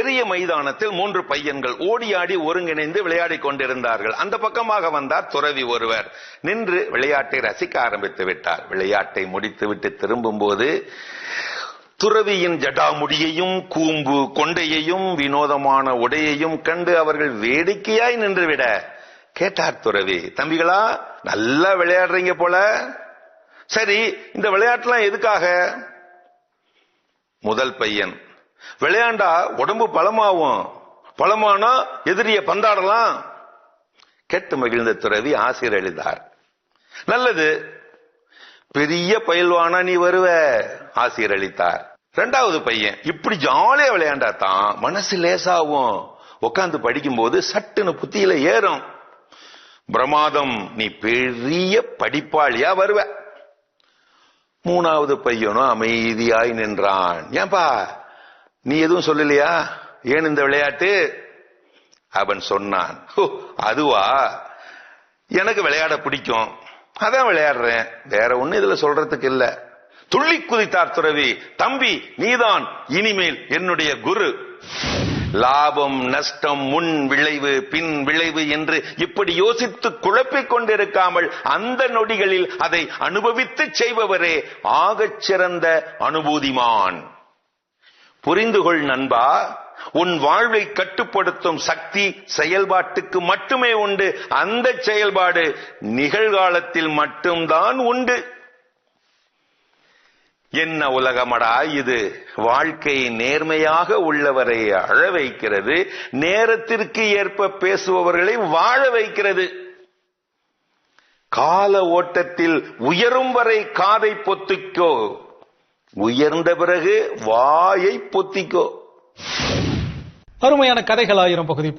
பெரிய மைதானத்தில் மூன்று பையன்கள் ஓடியாடி ஒருங்கிணைந்து விளையாடிக் கொண்டிருந்தார்கள். அந்த பக்கமாக வந்தார் துறவி ஒருவர். நின்று விளையாட்டை ரசிக்க ஆரம்பித்து விட்டார். விளையாட்டை முடித்துவிட்டு திரும்பும் போது துறவியின் ஜடாமுடியையும் கூம்பு கொண்டையையும் வினோதமான உடையையும் கண்டு அவர்கள் வேடிக்கையாய் நின்றுவிட. கேட்டார் துறவி தம்பிகளா நல்லா விளையாடுறீங்க போல. சரி இந்த விளையாட்டுலாம் எதுக்காக? முதல் பையன் விளையாண்டா உடம்பு பலமாகும். பலமானா எதிரிய பந்தாடலாம். கேட்டு மகிழ்ந்த துறவி ஆசிரியர் எழுதார். நல்லது. பெரிய பயில்வானா நீ வருவ ஆசிரியர் அளித்தார். ரெண்டாவது பையன் இப்படி ஜாலியா விளையாண்டா தான் மனசு லேசாகும். உட்காந்து படிக்கும்போது சட்டுன்னு புத்தியில ஏறும். பிரமாதம் நீ பெரிய படிப்பாளியா வருவ. மூணாவது பையனும் அமைதியாய் நின்றான். ஏன்பா நீ எதுவும் சொல்லலையா? ஏன் இந்த விளையாட்டு? அவன் சொன்னான். "ஹோ, அதுவா? எனக்கு விளையாட பிடிக்கும். அதான் விளையாடுறேன். வேற ஒண்ணு இதுல சொல்றதுக்கு இல்ல. துள்ளி குதித்தார் துறவி. தம்பி நீதான் இனிமேல் என்னுடைய குரு. லாபம் நஷ்டம் முன் விளைவு பின் விளைவு என்று இப்படி யோசித்து குழப்பிக் கொண்டிருக்காமல் அந்த நொடிகளில் அதை அனுபவித்து செய்பவரே ஆகச் சிறந்த அனுபூதிமான். புரிந்து கொள் நண்பா. உன் வாழ்வை கட்டுப்படுத்தும் சக்தி செயல்பாட்டுக்கு மட்டுமே உண்டு. அந்த செயல்பாடு நிகழ்காலத்தில் மட்டும்தான் உண்டு. என்ன உலகமடா இது? வாழ்க்கை நேர்மையாக உள்ளவரை அழ வைக்கிறது. நேரத்திற்கு ஏற்ப பேசுபவர்களை வாழ வைக்கிறது. கால ஓட்டத்தில் உயரும் வரை காதை பொத்துக்கோ. உயர்ந்த பிறகு வாயை பொத்திக்கோ. அருமையான கதைகள் ஆயிரம் பகுதி.